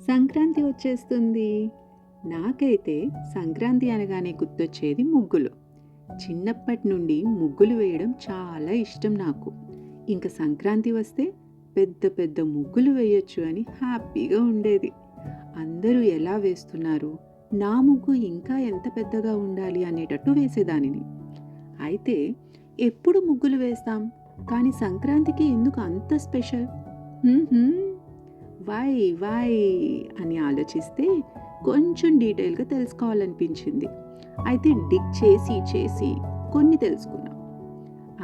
సంక్రాంతి వచ్చేస్తుంది. నాకైతే సంక్రాంతి అనగానే గుర్తొచ్చేది ముగ్గులు. చిన్నప్పటి నుండి ముగ్గులు వేయడం చాలా ఇష్టం నాకు. ఇంకా సంక్రాంతి వస్తే పెద్ద పెద్ద ముగ్గులు వేయొచ్చు అని హ్యాపీగా ఉండేది. అందరూ ఎలా వేస్తున్నారు? నా ముగ్గు ఇంకా ఎంత పెద్దగా ఉండాలి అనేటట్టు వేసేదానిని. అయితే ఎప్పుడు ముగ్గులు వేస్తాం? కానీ సంక్రాంతికి ఎందుకు అంత స్పెషల్? వై వై అని ఆలోచిస్తే కొంచెం డీటెయిల్గా తెలుసుకోవాలనిపించింది. అయితే డిగ్ చేసి చేసి కొన్ని తెలుసుకున్నాం.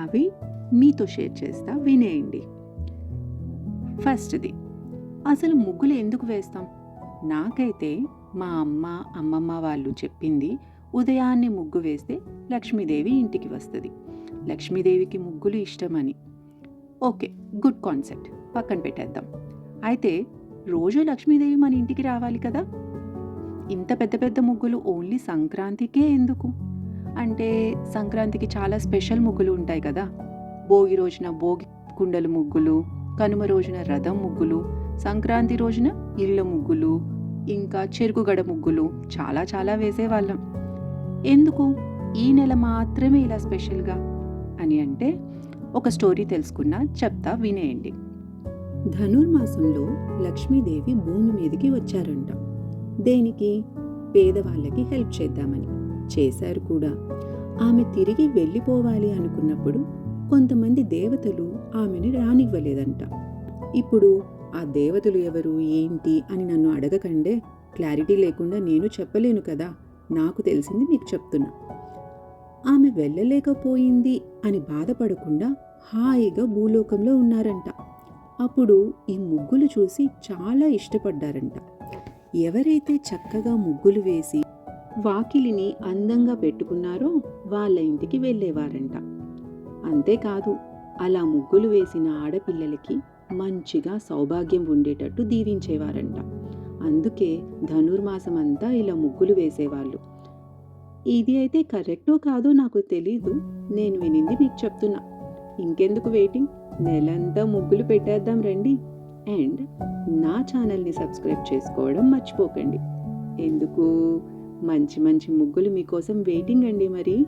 అవి మీతో షేర్ చేస్తా వినేయండి. ఫస్ట్ది అసలు ముగ్గులు ఎందుకు వేస్తాం? నాకైతే మా అమ్మ అమ్మమ్మ వాళ్ళు చెప్పింది ఉదయాన్నే ముగ్గు వేస్తే లక్ష్మీదేవి ఇంటికి వస్తుంది. లక్ష్మీదేవికి ముగ్గులు ఇష్టమని. Okay good concept. పక్కన పెట్టేద్దాం. అయితే రోజు లక్ష్మీదేవి మన ఇంటికి రావాలి కదా? ఇంత పెద్ద పెద్ద ముగ్గులు ఓన్లీ సంక్రాంతికే ఎందుకు? అంటే సంక్రాంతికి చాలా స్పెషల్ ముగ్గులు ఉంటాయి కదా? భోగి రోజున భోగి కుండలు ముగ్గులు కనుమ రోజున రథం ముగ్గులు సంక్రాంతి రోజున ఇళ్ళ ముగ్గులు ఇంకా చెరుకుగడ ముగ్గులు చాలా చాలా వేసేవాళ్ళం. ఎందుకు? ఈ నెల మాత్రమే ఇలా స్పెషల్గా? అని అంటే ఒక స్టోరీ తెలుసుకున్నా చెప్తా వినేయండి. ధనుర్మాసంలో లక్ష్మీదేవి భూమి మీదకి వచ్చారంట. దేనికి? పేదవాళ్ళకి హెల్ప్ చేద్దామని. చేశారు కూడా. ఆమె తిరిగి వెళ్ళిపోవాలి అనుకున్నప్పుడు కొంతమంది దేవతలు ఆమెని రానివ్వలేదంట. ఇప్పుడు ఆ దేవతలు ఎవరు ఏంటి అని నన్ను అడగకండే క్లారిటీ లేకుండా నేను చెప్పలేను కదా. నాకు తెలిసింది మీకు చెప్తున్నా. ఆమె వెళ్ళలేకపోయింది అని బాధపడకుండా హాయిగా భూలోకంలో ఉన్నారంట. అప్పుడు ఈ ముగ్గులు చూసి చాలా ఇష్టపడ్డారంట. ఎవరైతే చక్కగా ముగ్గులు వేసి వాకిలిని అందంగా పెట్టుకున్నారో వాళ్ళ ఇంటికి వెళ్ళేవారంట. అంతేకాదు అలా ముగ్గులు వేసిన ఆడపిల్లలకి మంచిగా సౌభాగ్యం ఉండేటట్టు దీవించేవారంట. అందుకే ధనుర్మాసం అంతా ఇలా ముగ్గులు వేసేవాళ్ళు. ఇది అయితే కరెక్టో కాదో నాకు తెలీదు. నేను వినింది మీకు చెప్తున్నా. ఇంకెందుకు వెయిటింగ్ నెలంతా ముగ్గులు పెట్టేద్దాం రండి. అండ్ నా ఛానల్ని సబ్స్క్రైబ్ చేసుకోవడం మర్చిపోకండి. ఎందుకు? మంచి మంచి ముగ్గులు మీకోసం వెయిటింగ్ అండి మరి.